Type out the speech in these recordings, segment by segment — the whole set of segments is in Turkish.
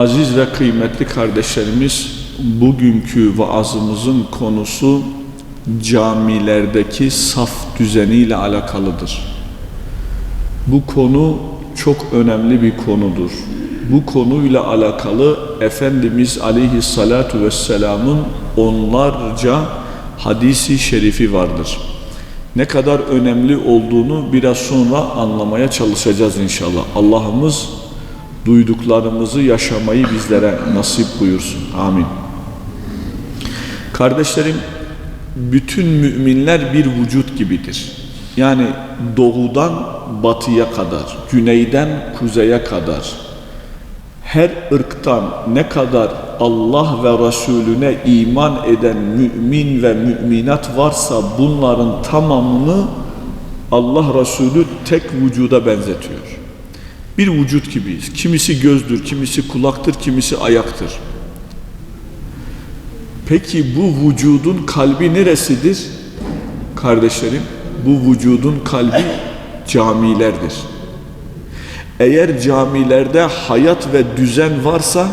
Aziz ve kıymetli kardeşlerimiz, bugünkü vaazımızın konusu camilerdeki saf düzeniyle alakalıdır. Bu konu çok önemli bir konudur. Bu konuyla alakalı Efendimiz Aleyhissalatu vesselamın onlarca hadisi şerifi vardır. Ne kadar önemli olduğunu biraz sonra anlamaya çalışacağız inşallah. Allah'ımız duyduklarımızı yaşamayı bizlere nasip buyursun. Amin. Kardeşlerim, bütün müminler bir vücut gibidir. Yani doğudan batıya kadar, güneyden kuzeye kadar her ırktan ne kadar Allah ve Resulüne iman eden mümin ve müminat varsa bunların tamamını Allah Resulü tek vücuda benzetiyor. Bir vücut gibiyiz. Kimisi gözdür, kimisi kulaktır, kimisi ayaktır. Peki bu vücudun kalbi neresidir? Kardeşlerim, bu vücudun kalbi camilerdir. Eğer camilerde hayat ve düzen varsa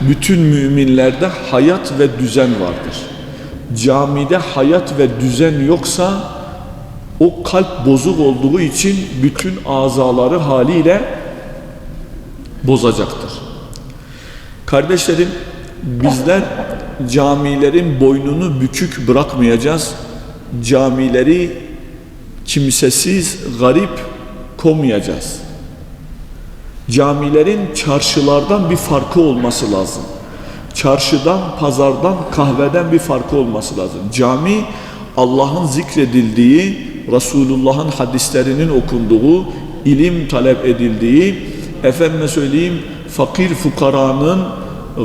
bütün müminlerde hayat ve düzen vardır. Camide hayat ve düzen yoksa o kalp bozuk olduğu için bütün azaları haliyle bozacaktır. Kardeşlerim bizler camilerin boynunu bükük bırakmayacağız. Camileri kimsesiz, garip koymayacağız. Camilerin çarşılardan bir farkı olması lazım. Çarşıdan, pazardan, kahveden bir farkı olması lazım. Cami Allah'ın zikredildiği, Resulullah'ın hadislerinin okunduğu, ilim talep edildiği, efendime söyleyeyim fakir fukaranın,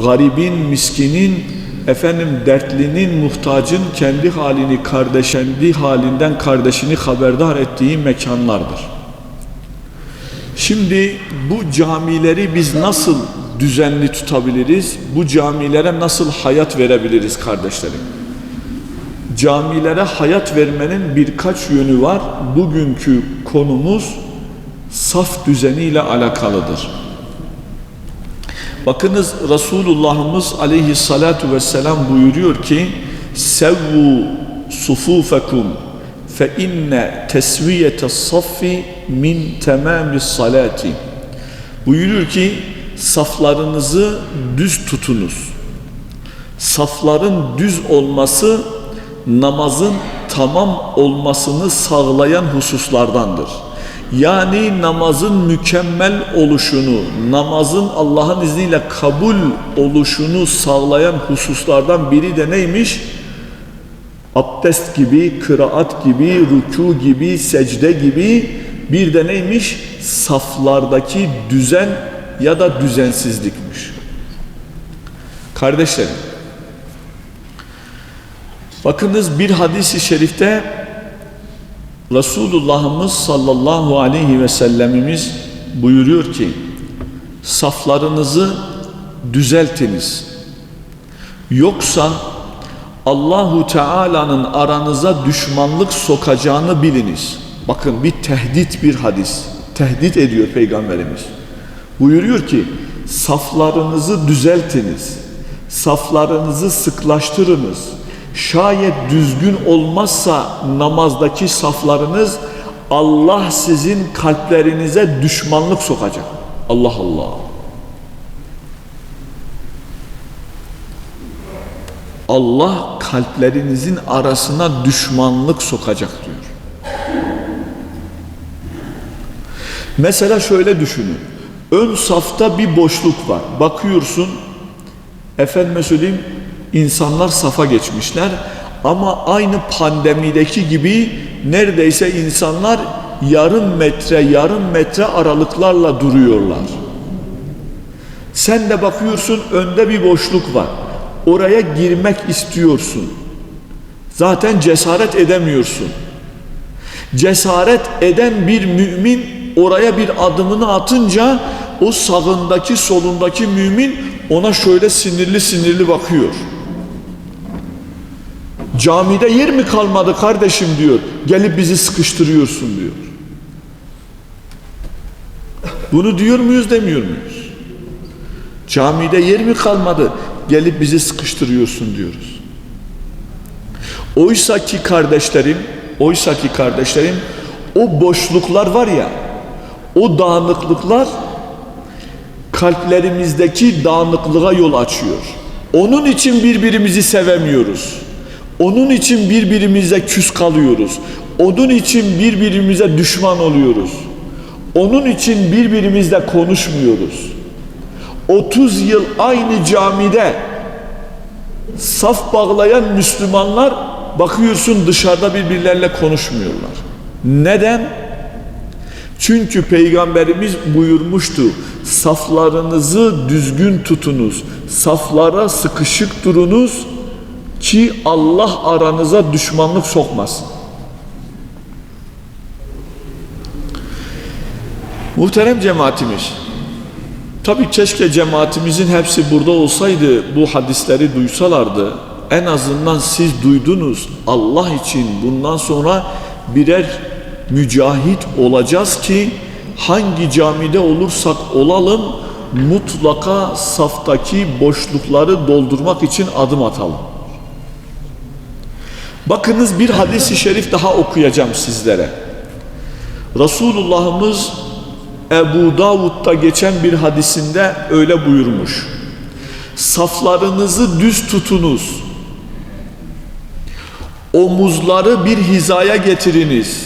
garibin, miskinin, efendim dertlinin, muhtacın kendi halini kardeş, kendi halinden kardeşini haberdar ettiği mekanlardır. Şimdi bu camileri biz nasıl düzenli tutabiliriz? Bu camilere nasıl hayat verebiliriz kardeşlerim? Camilere hayat vermenin birkaç yönü var. Bugünkü konumuz saf düzeniyle alakalıdır. Bakınız Resulullah'ımız aleyhissalatu vesselam buyuruyor ki Sevvu sufufekum fe inne tesviyete saffi min temami salati buyuruyor ki saflarınızı düz tutunuz. Safların düz olması namazın tamam olmasını sağlayan hususlardandır. Yani namazın mükemmel oluşunu, namazın Allah'ın izniyle kabul oluşunu sağlayan hususlardan biri de neymiş? Abdest gibi, kıraat gibi, rükû gibi, secde gibi bir de neymiş? Saflardaki düzen ya da düzensizlikmiş. Kardeşlerim, bakınız bir hadisi şerifte Resulullah'ımız sallallahu aleyhi ve sellemimiz buyuruyor ki saflarınızı düzeltiniz. Yoksa Allahu Teala'nın aranıza düşmanlık sokacağını biliniz. Bakın bir tehdit bir hadis. Tehdit ediyor Peygamberimiz. Buyuruyor ki saflarınızı düzeltiniz. Saflarınızı sıklaştırınız. Şayet düzgün olmazsa namazdaki saflarınız Allah sizin kalplerinize düşmanlık sokacak. Allah Allah. Allah kalplerinizin arasına düşmanlık sokacak diyor. Mesela şöyle düşünün. Ön safta bir boşluk var. Bakıyorsun efendime söyleyeyim insanlar safa geçmişler ama aynı pandemideki gibi neredeyse insanlar yarım metre yarım metre aralıklarla duruyorlar. Sen de bakıyorsun önde bir boşluk var. Oraya girmek istiyorsun. Zaten cesaret edemiyorsun. Cesaret eden bir mümin oraya bir adımını atınca o sağındaki solundaki mümin ona şöyle sinirli sinirli bakıyor. Camide yer mi kalmadı kardeşim diyor. Gelip bizi sıkıştırıyorsun diyor. Bunu diyor muyuz demiyor muyuz? Camide yer mi kalmadı? Gelip bizi sıkıştırıyorsun diyoruz. Oysa ki kardeşlerim, oysa ki kardeşlerim o boşluklar var ya, o dağınıklıklar kalplerimizdeki dağınıklığa yol açıyor. Onun için birbirimizi sevemiyoruz. Onun için birbirimize küs kalıyoruz. Onun için birbirimize düşman oluyoruz. Onun için birbirimizle konuşmuyoruz. 30 yıl aynı camide saf bağlayan Müslümanlar bakıyorsun dışarıda birbirlerle konuşmuyorlar. Neden? Çünkü Peygamberimiz buyurmuştu. Saflarınızı düzgün tutunuz. Saflara sıkışık durunuz ki Allah aranıza düşmanlık sokmasın. Muhterem cemaatimiz, tabi keşke cemaatimizin hepsi burada olsaydı, bu hadisleri duysalardı, en azından siz duydunuz, Allah için bundan sonra birer mücahit olacağız ki, hangi camide olursak olalım, mutlaka saftaki boşlukları doldurmak için adım atalım. Bakınız bir hadisi şerif daha okuyacağım sizlere. Resulullah'ımız Ebu Davud'da geçen bir hadisinde öyle buyurmuş. Saflarınızı düz tutunuz. Omuzları bir hizaya getiriniz.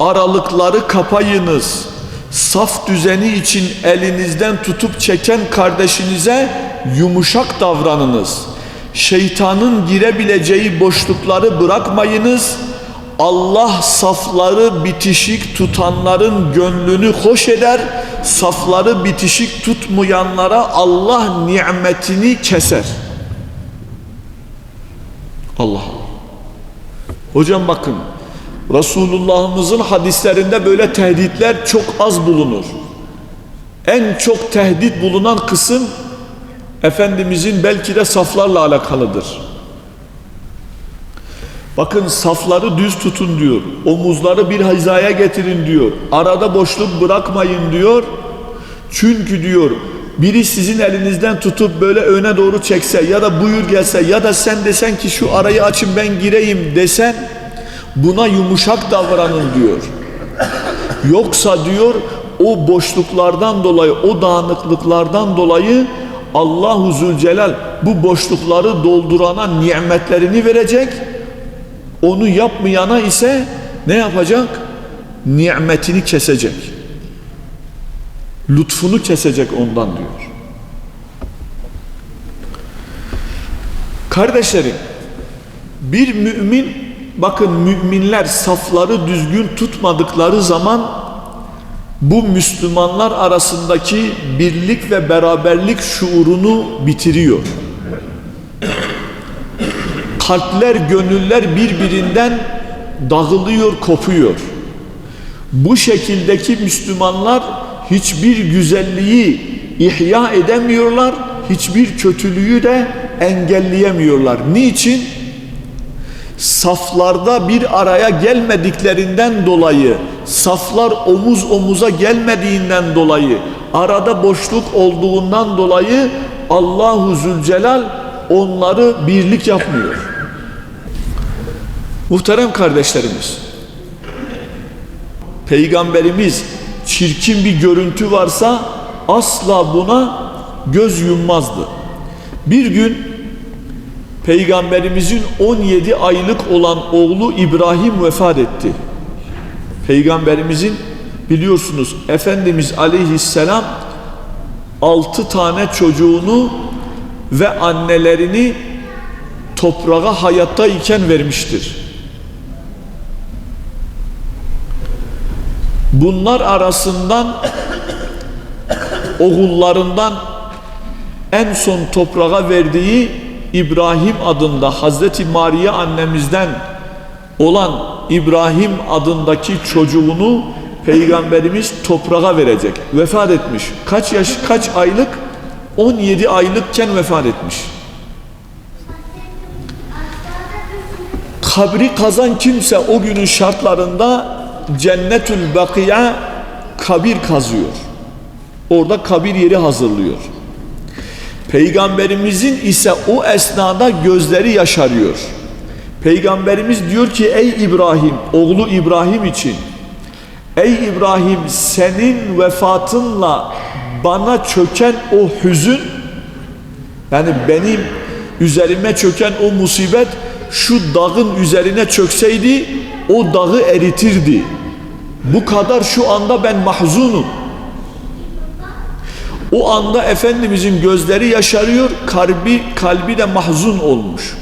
Aralıkları kapayınız. Saf düzeni için elinizden tutup çeken kardeşinize yumuşak davranınız. Şeytanın girebileceği boşlukları bırakmayınız. Allah safları bitişik tutanların gönlünü hoş eder. Safları bitişik tutmayanlara Allah nimetini keser. Allah Allah. Hocam bakın Resulullah'ımızın hadislerinde böyle tehditler çok az bulunur. En çok tehdit bulunan kısım Efendimizin belki de saflarla alakalıdır. Bakın safları düz tutun diyor. Omuzları bir hizaya getirin diyor. Arada boşluk bırakmayın diyor. Çünkü diyor biri sizin elinizden tutup böyle öne doğru çekse ya da buyur gelse ya da sen desen ki şu arayı açın ben gireyim desen buna yumuşak davranın diyor. Yoksa diyor o boşluklardan dolayı o dağınıklıklardan dolayı Allahu Zülcelal bu boşlukları doldurana nimetlerini verecek onu yapmayana ise ne yapacak? Nimetini kesecek. Lütfunu kesecek ondan diyor. Kardeşlerim, bir mümin, bakın müminler safları düzgün tutmadıkları zaman bu Müslümanlar arasındaki birlik ve beraberlik şuurunu bitiriyor kalpler, gönüller birbirinden dağılıyor, kopuyor. Bu şekildeki Müslümanlar hiçbir güzelliği ihya edemiyorlar, hiçbir kötülüğü de engelleyemiyorlar. Niçin? Saflarda bir araya gelmediklerinden dolayı, saflar omuz omuza gelmediğinden dolayı, arada boşluk olduğundan dolayı Allahu Zülcelal onları birlik yapmıyor. Muhterem kardeşlerimiz, Peygamberimiz çirkin bir görüntü varsa asla buna göz yummazdı. Bir gün Peygamberimizin 17 aylık olan oğlu İbrahim vefat etti. Peygamberimizin biliyorsunuz Efendimiz aleyhisselam 6 tane çocuğunu ve annelerini toprağa hayatta iken vermiştir. Bunlar arasından oğullarından en son toprağa verdiği İbrahim adında Hazreti Maria annemizden olan İbrahim adındaki çocuğunu Peygamberimiz toprağa verecek. Vefat etmiş. Kaç yaş, kaç aylık? 17 aylıkken vefat etmiş. Kabri kazan kimse o günün şartlarında Cennetül Bakiye kabir kazıyor. Orada kabir yeri hazırlıyor. Peygamberimizin ise o esnada gözleri yaşarıyor. Peygamberimiz diyor ki ey İbrahim, oğlu İbrahim için Ey İbrahim senin vefatınla bana çöken o hüzün yani benim üzerime çöken o musibet şu dağın üzerine çökseydi o dağı eritirdi. Bu kadar şu anda ben mahzunum. O anda Efendimizin gözleri yaşarıyor, kalbi, kalbi de mahzun olmuş.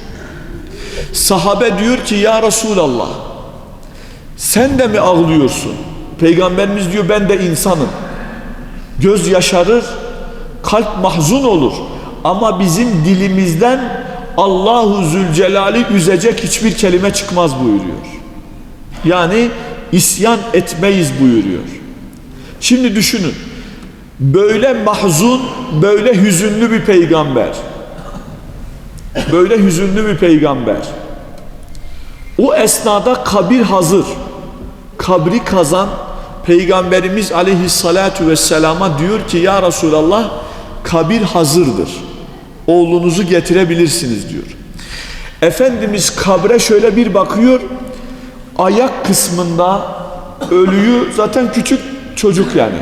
Sahabe diyor ki ya Resulallah sen de mi ağlıyorsun? Peygamberimiz diyor ben de insanım. Göz yaşarır, kalp mahzun olur. Ama bizim dilimizden Allahu Zülcelal'i üzecek hiçbir kelime çıkmaz buyuruyor. Yani isyan etmeyiz buyuruyor. Şimdi düşünün. Böyle mahzun, böyle hüzünlü bir peygamber. Böyle hüzünlü bir peygamber. O esnada kabir hazır. Kabri kazan Peygamberimiz aleyhissalatu vesselama diyor ki ya Resulallah kabir hazırdır. Oğlunuzu getirebilirsiniz diyor. Efendimiz kabre şöyle bir bakıyor. Ayak kısmında ölüyü zaten küçük çocuk yani.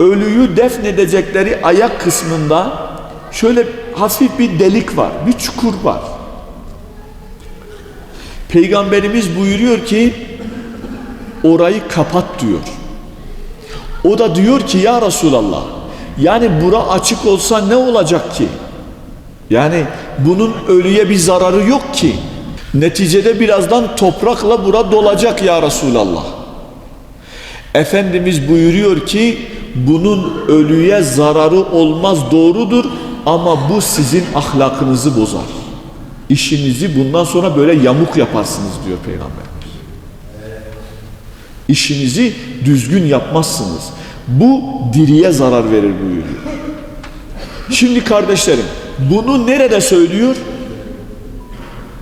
Ölüyü defnedecekleri ayak kısmında şöyle hafif bir delik var, bir çukur var. Peygamberimiz buyuruyor ki orayı kapat diyor. O da diyor ki ya Resulallah yani bura açık olsa ne olacak ki? Yani bunun ölüye bir zararı yok ki. Neticede birazdan toprakla bura dolacak ya Resulallah. Efendimiz buyuruyor ki bunun ölüye zararı olmaz doğrudur ama bu sizin ahlakınızı bozar. İşinizi bundan sonra böyle yamuk yaparsınız diyor Peygamber. İşinizi düzgün yapmazsınız. Bu diriye zarar verir buyuruyor. Şimdi kardeşlerim bunu nerede söylüyor?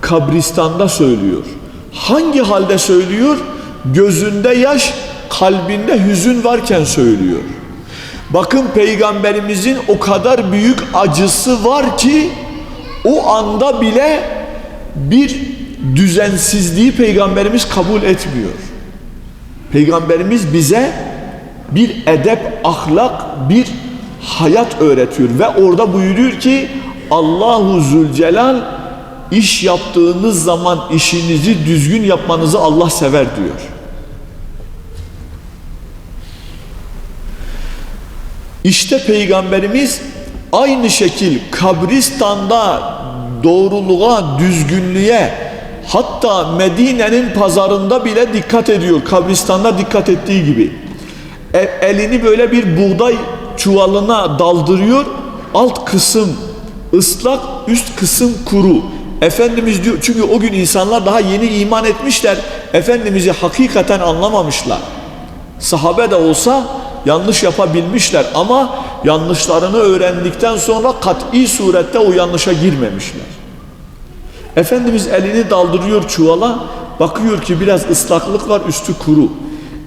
Kabristanda söylüyor. Hangi halde söylüyor? Gözünde yaş, kalbinde hüzün varken söylüyor. Bakın peygamberimizin o kadar büyük acısı var ki o anda bile bir düzensizliği peygamberimiz kabul etmiyor. Peygamberimiz bize bir edep, ahlak, bir hayat öğretiyor ve orada buyuruyor ki Allahu Zülcelal iş yaptığınız zaman işinizi düzgün yapmanızı Allah sever diyor. İşte Peygamberimiz aynı şekil kabristanda doğruluğa, düzgünlüğe hatta Medine'nin pazarında bile dikkat ediyor. Kabristanda dikkat ettiği gibi. E, elini böyle bir buğday çuvalına daldırıyor. Alt kısım ıslak, üst kısım kuru. Efendimiz diyor çünkü o gün insanlar daha yeni iman etmişler. Efendimiz'i hakikaten anlamamışlar. Sahabe de olsa yanlış yapabilmişler ama yanlışlarını öğrendikten sonra kat'i surette o yanlışa girmemişler. Efendimiz elini daldırıyor çuvala, bakıyor ki biraz ıslaklık var, üstü kuru.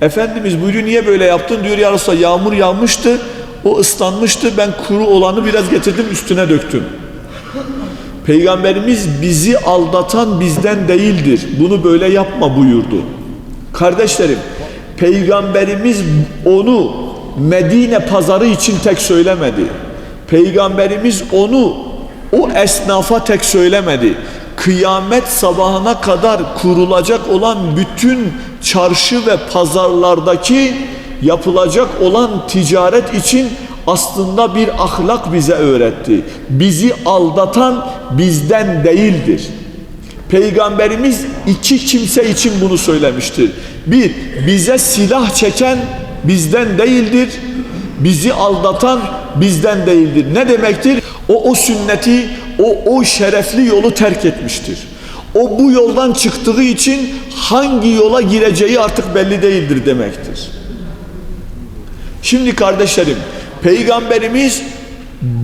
Efendimiz buyuruyor niye böyle yaptın diyor ya Resulallah yağmur yağmıştı, o ıslanmıştı, ben kuru olanı biraz getirdim üstüne döktüm. Peygamberimiz bizi aldatan bizden değildir. Bunu böyle yapma buyurdu. Kardeşlerim, Peygamberimiz onu Medine pazarı için tek söylemedi. Peygamberimiz onu o esnafa tek söylemedi. Kıyamet sabahına kadar kurulacak olan bütün çarşı ve pazarlardaki yapılacak olan ticaret için aslında bir ahlak bize öğretti. Bizi aldatan bizden değildir. Peygamberimiz iki kimse için bunu söylemiştir. Bir, bize silah çeken bizden değildir. Bizi aldatan bizden değildir. Ne demektir? O o sünneti, o o şerefli yolu terk etmiştir. O bu yoldan çıktığı için hangi yola gireceği artık belli değildir demektir. Şimdi kardeşlerim, Peygamberimiz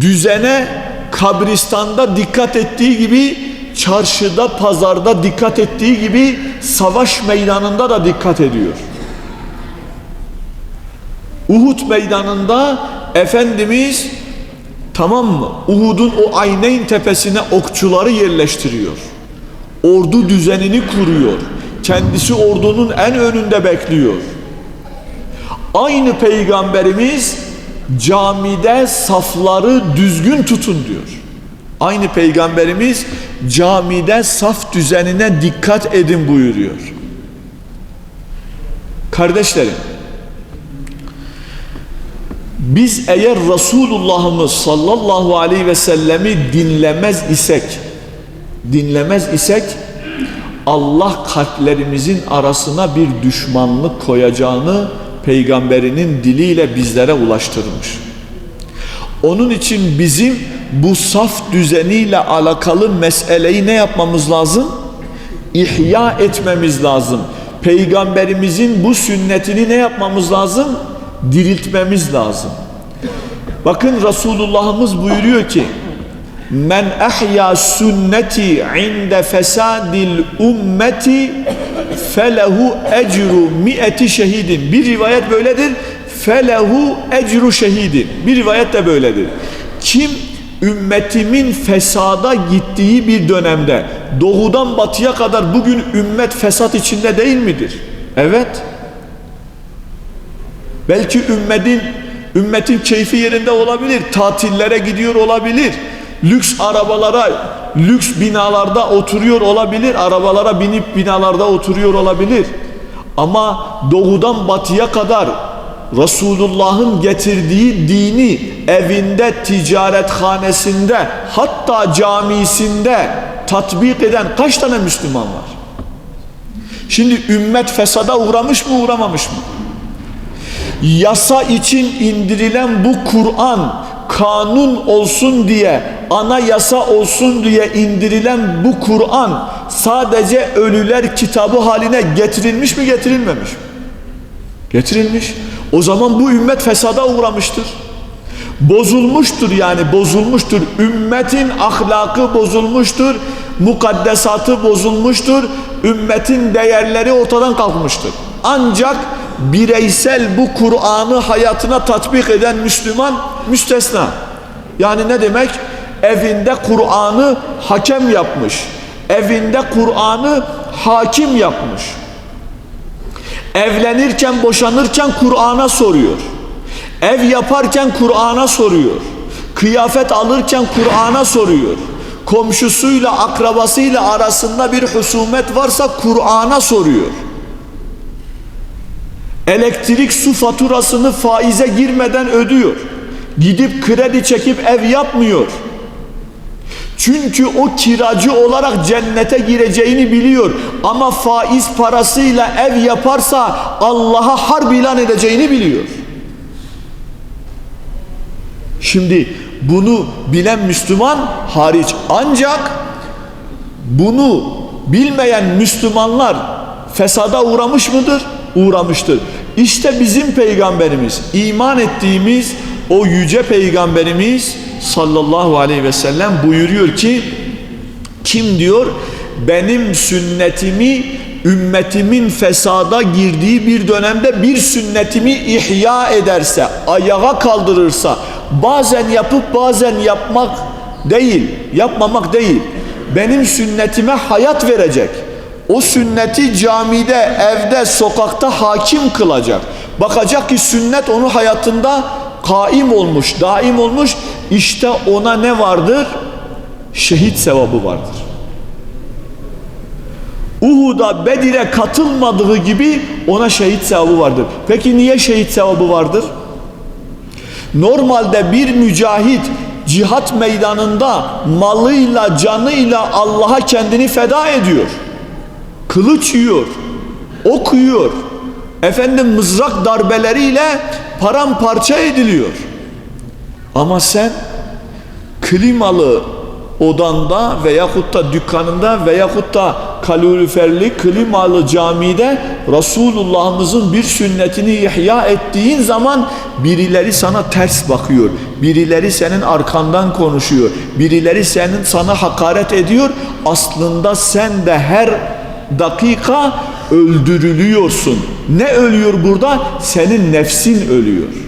düzene kabristanda dikkat ettiği gibi çarşıda, pazarda dikkat ettiği gibi savaş meydanında da dikkat ediyor. Uhud meydanında Efendimiz Tamam mı? Uhud'un o Ayneyn tepesine okçuları yerleştiriyor. Ordu düzenini kuruyor. Kendisi ordunun en önünde bekliyor. Aynı peygamberimiz camide safları düzgün tutun diyor. Aynı peygamberimiz camide saf düzenine dikkat edin buyuruyor. Kardeşlerim, biz eğer Resulullah'ımız sallallahu aleyhi ve sellemi dinlemez isek, dinlemez isek Allah kalplerimizin arasına bir düşmanlık koyacağını peygamberinin diliyle bizlere ulaştırmış. Onun için bizim bu saf düzeniyle alakalı meseleyi ne yapmamız lazım? İhya etmemiz lazım. Peygamberimizin bu sünnetini ne yapmamız lazım? Diriltmemiz lazım. Bakın Resulullah'ımız buyuruyor ki Men ahya sünneti inde fesadil ummeti felehu ecru mi'eti şehidin. Bir rivayet böyledir. Felehu ecru şehidin. Bir rivayet de böyledir. Kim ümmetimin fesada gittiği bir dönemde doğudan batıya kadar bugün ümmet fesat içinde değil midir? Evet. Belki ümmetin ümmetin keyfi yerinde olabilir. Tatillere gidiyor olabilir. Lüks arabalara, lüks binalarda oturuyor olabilir. Arabalara binip binalarda oturuyor olabilir. Ama doğudan batıya kadar Resulullah'ın getirdiği dini evinde, ticarethanesinde, hatta camisinde tatbik eden kaç tane Müslüman var? Şimdi ümmet fesada uğramış mı uğramamış mı? Yasa için indirilen bu Kur'an kanun olsun diye, ana yasa olsun diye indirilen bu Kur'an sadece ölüler kitabı haline getirilmiş mi getirilmemiş mi? Getirilmiş. O zaman bu ümmet fesada uğramıştır. Bozulmuştur yani bozulmuştur. Ümmetin ahlakı bozulmuştur. Mukaddesatı bozulmuştur. Ümmetin değerleri ortadan kalkmıştır. Ancak bireysel bu Kur'an'ı hayatına tatbik eden Müslüman müstesna. Yani ne demek? Evinde Kur'an'ı hakem yapmış. Evinde Kur'an'ı hakim yapmış. Evlenirken, boşanırken Kur'an'a soruyor. Ev yaparken Kur'an'a soruyor. Kıyafet alırken Kur'an'a soruyor. Komşusuyla, akrabasıyla arasında bir husumet varsa Kur'an'a soruyor. Elektrik su faturasını faize girmeden ödüyor. Gidip kredi çekip ev yapmıyor. Çünkü o kiracı olarak cennete gireceğini biliyor. Ama faiz parasıyla ev yaparsa Allah'a harp ilan edeceğini biliyor. Şimdi bunu bilen Müslüman hariç ancak bunu bilmeyen Müslümanlar fesada uğramış mıdır? Uğramıştır. İşte bizim peygamberimiz, iman ettiğimiz o yüce peygamberimiz sallallahu aleyhi ve sellem buyuruyor ki kim diyor benim sünnetimi ümmetimin fesada girdiği bir dönemde bir sünnetimi ihya ederse, ayağa kaldırırsa, bazen yapıp bazen yapmak değil, yapmamak değil. Benim sünnetime hayat verecek. O sünneti camide, evde, sokakta hakim kılacak. Bakacak ki sünnet onun hayatında kaim olmuş, daim olmuş. İşte ona ne vardır? Şehit sevabı vardır. Uhud'a, Bedir'e katılmadığı gibi ona şehit sevabı vardır. Peki niye şehit sevabı vardır? Normalde bir mücahit cihat meydanında malıyla, canıyla Allah'a kendini feda ediyor. Kılıç yiyor, ok. Efendim mızrak darbeleriyle paramparça ediliyor. Ama sen klimalı odanda veyahut da dükkanında veyahut da kaloriferli klimalı camide Resulullah'ımızın bir sünnetini ihya ettiğin zaman birileri sana ters bakıyor. Birileri senin arkandan konuşuyor. Birileri senin sana hakaret ediyor. Aslında sen de her dakika öldürülüyorsun. Ne ölüyor burada? Senin nefsin ölüyor.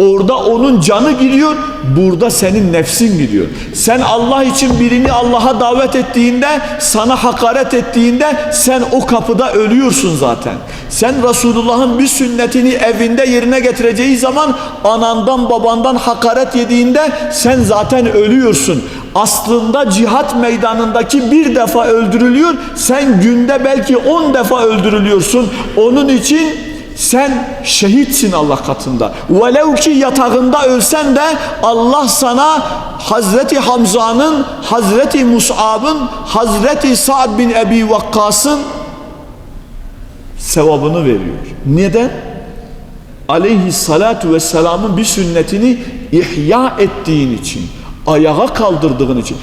Orada onun canı gidiyor, burada senin nefsin gidiyor. Sen Allah için birini Allah'a davet ettiğinde, sana hakaret ettiğinde sen o kapıda ölüyorsun zaten. Sen Resulullah'ın bir sünnetini evinde yerine getireceği zaman anandan babandan hakaret yediğinde sen zaten ölüyorsun. Aslında cihat meydanındaki bir defa öldürülüyor, sen günde belki on defa öldürülüyorsun. Onun için sen şehitsin Allah katında. Velev ki yatağında ölsen de Allah sana Hazreti Hamza'nın, Hazreti Mus'ab'ın, Hazreti Sa'd bin Ebi Vakkas'ın sevabını veriyor. Neden? Aleyhissalatu vesselamın bir sünnetini ihya ettiğin için, ayağa kaldırdığın için.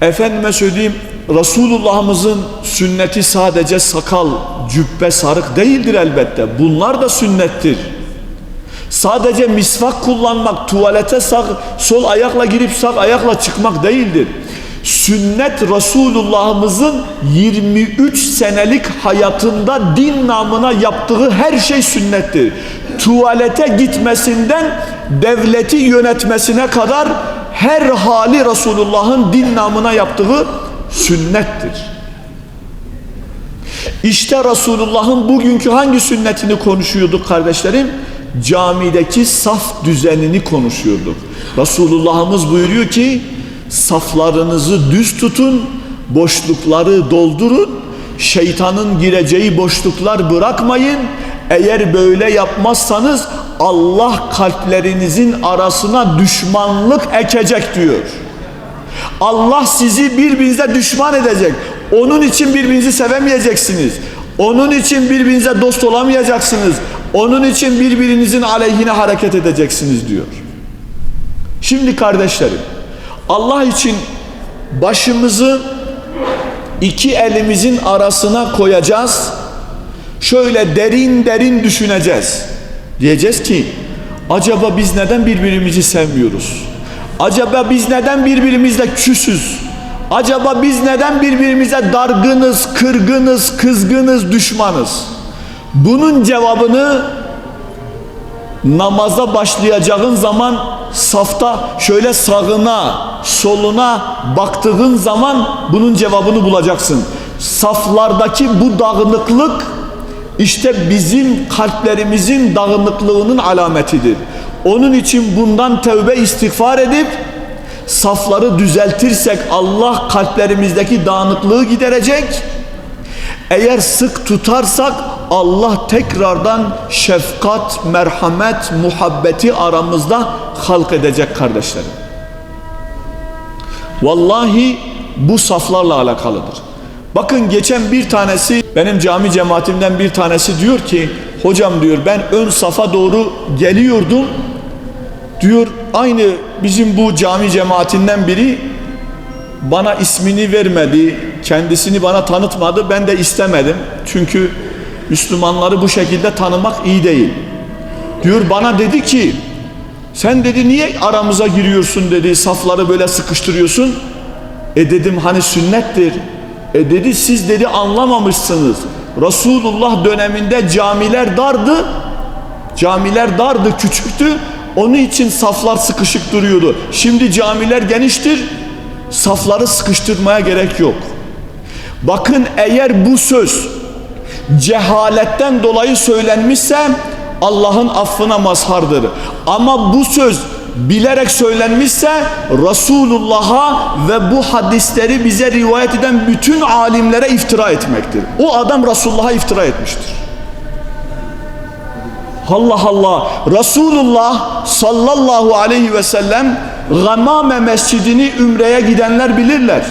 Efendime söyleyeyim Resulullah'ımızın sünneti sadece sakal, cübbe, sarık değildir elbette. Bunlar da sünnettir. Sadece misvak kullanmak, tuvalete sağ, sol ayakla girip sağ ayakla çıkmak değildir. Sünnet Resulullah'ımızın 23 senelik hayatında din namına yaptığı her şey sünnettir. Tuvalete gitmesinden devleti yönetmesine kadar her hali Resulullah'ın din namına yaptığı sünnettir. İşte Resulullah'ın bugünkü hangi sünnetini konuşuyorduk kardeşlerim? Camideki saf düzenini konuşuyorduk. Resulullah'ımız buyuruyor ki saflarınızı düz tutun, boşlukları doldurun, şeytanın gireceği boşluklar bırakmayın. Eğer böyle yapmazsanız Allah kalplerinizin arasına düşmanlık ekecek diyor. Allah sizi birbirinize düşman edecek. Onun için birbirinizi sevemeyeceksiniz. Onun için birbirinize dost olamayacaksınız. Onun için birbirinizin aleyhine hareket edeceksiniz diyor. Şimdi kardeşlerim Allah için başımızı iki elimizin arasına koyacağız. Şöyle derin derin düşüneceğiz. Diyeceğiz ki acaba biz neden birbirimizi sevmiyoruz? Acaba biz neden birbirimizle küsüz? Acaba biz neden birbirimize dargınız, kırgınız, kızgınız, düşmanız? Bunun cevabını namaza başlayacağın zaman safta şöyle sağına, soluna baktığın zaman bunun cevabını bulacaksın. Saflardaki bu dağınıklık işte bizim kalplerimizin dağınıklığının alametidir. Onun için bundan tövbe istiğfar edip safları düzeltirsek Allah kalplerimizdeki dağınıklığı giderecek. Eğer sık tutarsak Allah tekrardan şefkat, merhamet, muhabbeti aramızda halk edecek kardeşlerim. Vallahi bu saflarla alakalıdır. Bakın geçen bir tanesi benim cami cemaatimden bir tanesi diyor ki hocam diyor ben ön safa doğru geliyordum diyor aynı bizim bu cami cemaatinden biri bana ismini vermedi kendisini bana tanıtmadı ben de istemedim çünkü Müslümanları bu şekilde tanımak iyi değil diyor bana dedi ki sen dedi niye aramıza giriyorsun dedi safları böyle sıkıştırıyorsun e dedim hani sünnettir e dedi siz dedi anlamamışsınız. Resulullah döneminde camiler dardı. Camiler dardı, küçüktü. Onun için saflar sıkışık duruyordu. Şimdi camiler geniştir. Safları sıkıştırmaya gerek yok. Bakın eğer bu söz cehaletten dolayı söylenmişse Allah'ın affına mazhardır. Ama bu söz bilerek söylenmişse Resulullah'a ve bu hadisleri bize rivayet eden bütün alimlere iftira etmektir. O adam Resulullah'a iftira etmiştir. Allah Allah Resulullah sallallahu aleyhi ve sellem Gamame mescidini ümreye gidenler bilirler.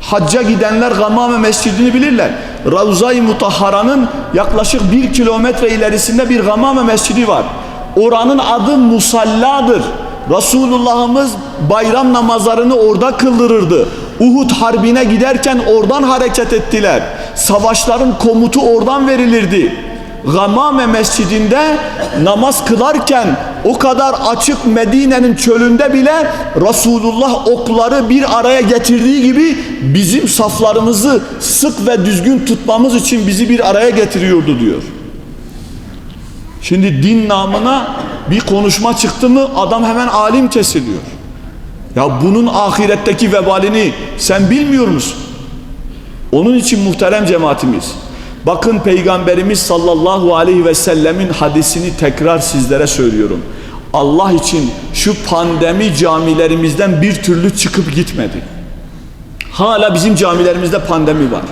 Hacca gidenler Gamame mescidini bilirler. Ravza-i Mutahhara'nın yaklaşık bir kilometre ilerisinde bir Gamame mescidi var. Oranın adı Musalladır. Resulullah'ımız bayram namazlarını orada kıldırırdı. Uhud harbine giderken oradan hareket ettiler. Savaşların komutu oradan verilirdi. Gamame mescidinde namaz kılarken o kadar açık Medine'nin çölünde bile Resulullah okları bir araya getirdiği gibi bizim saflarımızı sık ve düzgün tutmamız için bizi bir araya getiriyordu diyor. Şimdi din namına bir konuşma çıktı mı adam hemen alim kesiliyor. Ya bunun ahiretteki vebalini sen bilmiyor musun? Onun için muhterem cemaatimiz, bakın Peygamberimiz sallallahu aleyhi ve sellemin hadisini tekrar sizlere söylüyorum. Allah için şu pandemi camilerimizden bir türlü çıkıp gitmedi. Hala bizim camilerimizde pandemi var.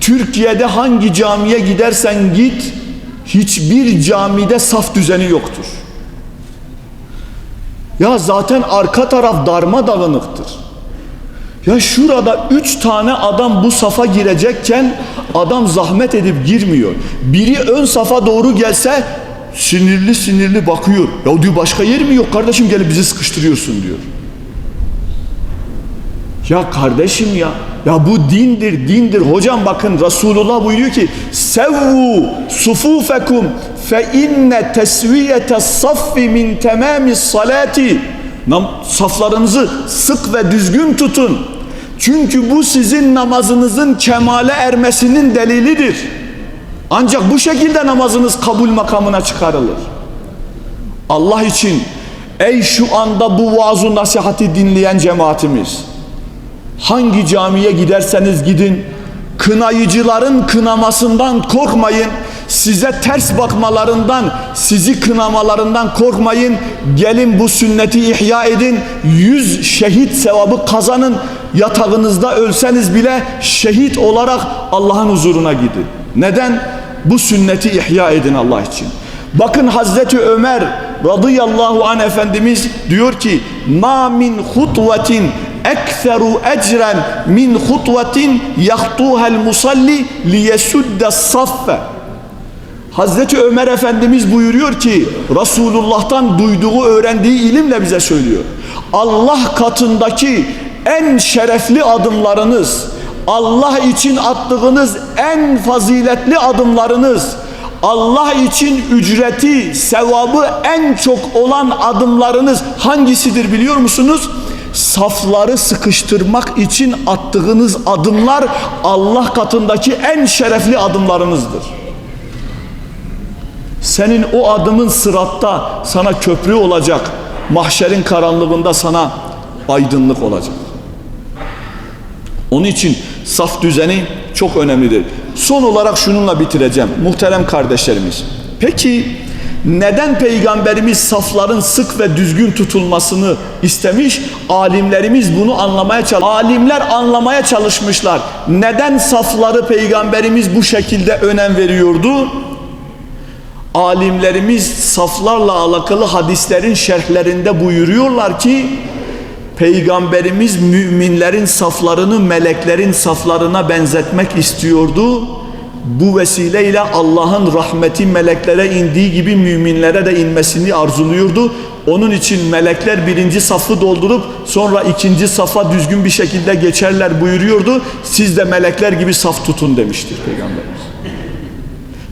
Türkiye'de hangi camiye gidersen git, hiçbir camide saf düzeni yoktur. Ya zaten arka taraf darmadağınıktır. Ya şurada üç tane adam bu safa girecekken adam zahmet edip girmiyor. Biri ön safa doğru gelse sinirli sinirli bakıyor. Ya diyor başka yer mi yok kardeşim gelip bizi sıkıştırıyorsun diyor. Ya kardeşim ya ya bu dindir dindir hocam bakın Resulullah buyuruyor ki sevvu sufufekum fe inne tesviyete saffi min temami salati saflarınızı sık ve düzgün tutun çünkü bu sizin namazınızın kemale ermesinin delilidir ancak bu şekilde namazınız kabul makamına çıkarılır Allah için ey şu anda bu vaaz nasihati dinleyen cemaatimiz Hangi camiye giderseniz gidin, kınayıcıların kınamasından korkmayın. Size ters bakmalarından, sizi kınamalarından korkmayın. Gelin bu sünneti ihya edin. Yüz şehit sevabı kazanın. Yatağınızda ölseniz bile şehit olarak Allah'ın huzuruna gidin. Neden? Bu sünneti ihya edin Allah için. Bakın Hazreti Ömer radıyallahu anh Efendimiz diyor ki ma min hutvetin ekseru ecren min hutvetin yahtuhel musalli liyesudde saffe Hazreti Ömer Efendimiz buyuruyor ki Resulullah'tan duyduğu öğrendiği ilimle bize söylüyor. Allah katındaki en şerefli adımlarınız, Allah için attığınız en faziletli adımlarınız, Allah için ücreti, sevabı en çok olan adımlarınız hangisidir biliyor musunuz? Safları sıkıştırmak için attığınız adımlar Allah katındaki en şerefli adımlarınızdır. Senin o adımın sıratta sana köprü olacak. Mahşerin karanlığında sana aydınlık olacak. Onun için saf düzeni çok önemlidir. Son olarak şununla bitireceğim. Muhterem kardeşlerimiz. Peki neden peygamberimiz safların sık ve düzgün tutulmasını istemiş? Alimlerimiz bunu anlamaya çalış. Alimler anlamaya çalışmışlar. Neden safları peygamberimiz bu şekilde önem veriyordu? Alimlerimiz saflarla alakalı hadislerin şerhlerinde buyuruyorlar ki Peygamberimiz müminlerin saflarını meleklerin saflarına benzetmek istiyordu. Bu vesileyle Allah'ın rahmeti meleklere indiği gibi müminlere de inmesini arzuluyordu. Onun için melekler birinci safı doldurup sonra ikinci safa düzgün bir şekilde geçerler buyuruyordu. Siz de melekler gibi saf tutun demiştir Peygamberimiz.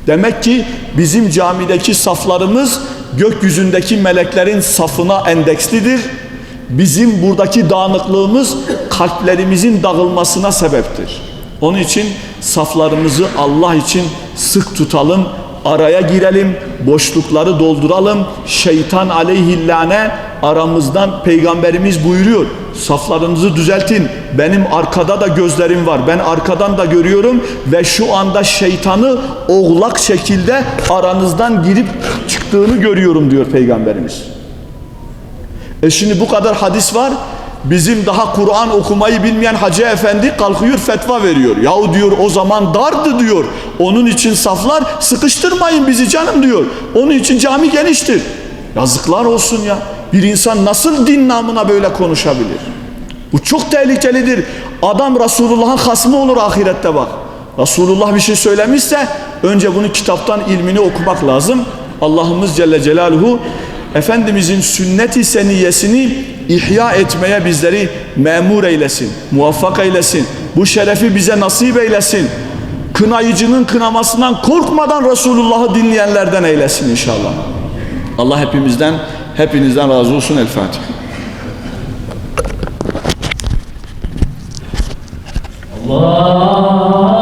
Demek ki bizim camideki saflarımız gökyüzündeki meleklerin safına endekslidir. Bizim buradaki dağınıklığımız kalplerimizin dağılmasına sebeptir. Onun için saflarımızı Allah için sık tutalım, araya girelim, boşlukları dolduralım. Şeytan aleyhillâne aramızdan peygamberimiz buyuruyor. Saflarınızı düzeltin. Benim arkada da gözlerim var. Ben arkadan da görüyorum ve şu anda şeytanı oğlak şekilde aranızdan girip çıktığını görüyorum diyor peygamberimiz. E şimdi bu kadar hadis var. Bizim daha Kur'an okumayı bilmeyen Hacı Efendi kalkıyor fetva veriyor. Yahu diyor o zaman dardı diyor. Onun için saflar sıkıştırmayın bizi canım diyor. Onun için cami geniştir. Yazıklar olsun ya. Bir insan nasıl din namına böyle konuşabilir? Bu çok tehlikelidir. Adam Resulullah'ın hasmı olur ahirette bak. Resulullah bir şey söylemişse önce bunu kitaptan ilmini okumak lazım. Allah'ımız Celle Celaluhu Efendimizin sünnet-i seniyesini ihya etmeye bizleri memur eylesin, muvaffak eylesin. Bu şerefi bize nasip eylesin. Kınayıcının kınamasından korkmadan Resulullah'ı dinleyenlerden eylesin inşallah. Allah hepimizden, hepinizden razı olsun. El Fatiha. Allah